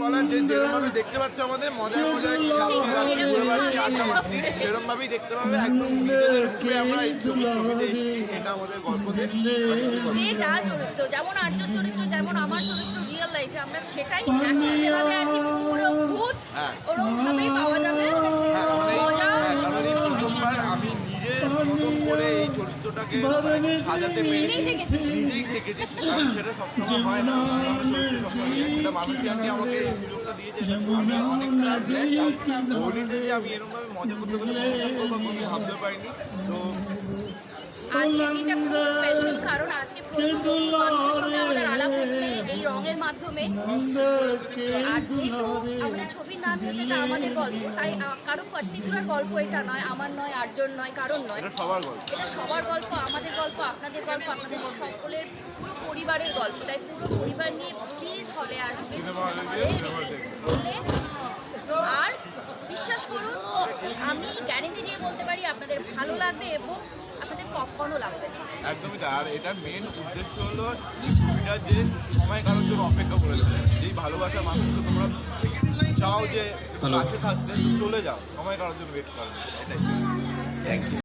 বলার যে যেরকমভাবে দেখতে পাচ্ছ আমাদের মজায় মজায় খাচ্ছি রাত্রি ঘুরে বেড়াচ্ছি আড্ডা মারছি সেরকম দেখতে পাবে একদম নিজেদের রূপে আমরা এই ছবিতে এসেছি এটা আমাদের গল্পতে যে। যা চরিত্র যেমন আর্যর চরিত্র যেমন আমার চরিত্র রিয়েল লাইফে আমরা সেটাই যেভাবে আছি পুরো ভূত। পাওয়া যাবে। মজা। কারণ এই আমি নিজের মতন করে এই চরিত্রটাকে সাজাতে পেরেছি নিজেই থেকেছি। সেটা সবসময় হয় না। সবসময় নিয়ে, আজকে আমাকে এই সুযোগটা দিয়েছে। আমি অনেকটা blessed। হোলিতে যে আমি এরকমভাবে মজা করতে করতে করব আমি ভাবতে পারিনি। তো আজকে দিনটা খুব স্পেশাল কারণ আজকে প্রচুর আমাদের আলাপ হচ্ছে এই রঙের মাধ্যমে। আর। যেহেতু আমাদের গল্প তাই আ- কারও পার্টিকুলার গল্প এটা নয় আমার নয় আটজন নয় কারণ নয়। এটা সবার গল্প। এটা সবার গল্প আমাদের গল্প আপনাদের গল্প আপনাদের সকলের পুরো পরিবারের গল্প তাই পুরো পরিবার নিয়ে প্লিজ আসবেন হলে আর বিশ্বাস করুন আমি গ্যারেন্টি দিয়ে বলতে পারি আপনাদের ভালো লাগবে এবং আপনাদের পপকর্নও লাগবে। একদমই তাই। আর এটার মেন উদ্দেশ্য হলো ছবিটা যে সময় কারোর জন্য অপেক্ষা করে দেবে যেই ভালোবাসা মানুষকে তোমরা চাও যে কাছে থাকতে চলে যাও। সময় কারোর জন্য ওয়েট করো থ্যাংক এটাই।